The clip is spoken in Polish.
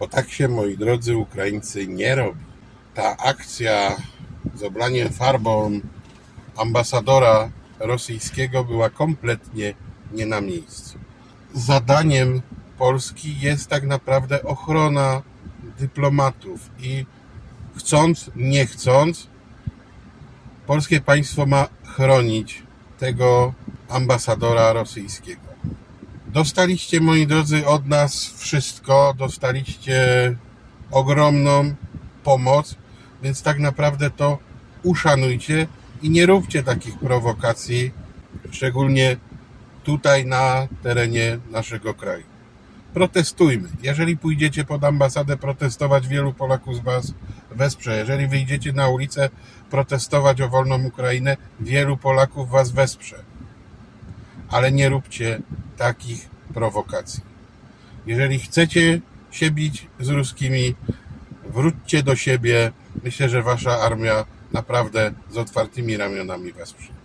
Bo tak się, moi drodzy Ukraińcy, nie robi. Ta akcja z oblaniem farbą ambasadora rosyjskiego była kompletnie nie na miejscu. Zadaniem Polski jest tak naprawdę ochrona dyplomatów i chcąc, nie chcąc, polskie państwo ma chronić tego ambasadora rosyjskiego. Dostaliście, moi drodzy, od nas wszystko, dostaliście ogromną pomoc, więc tak naprawdę to uszanujcie i nie róbcie takich prowokacji, szczególnie tutaj na terenie naszego kraju. Protestujmy. Jeżeli pójdziecie pod ambasadę protestować, wielu Polaków z Was wesprze. Jeżeli wyjdziecie na ulicę protestować o wolną Ukrainę, wielu Polaków Was wesprze. Ale nie róbcie takich prowokacji. Jeżeli chcecie się bić z ruskimi, wróćcie do siebie. Myślę, że Wasza armia naprawdę z otwartymi ramionami wesprze.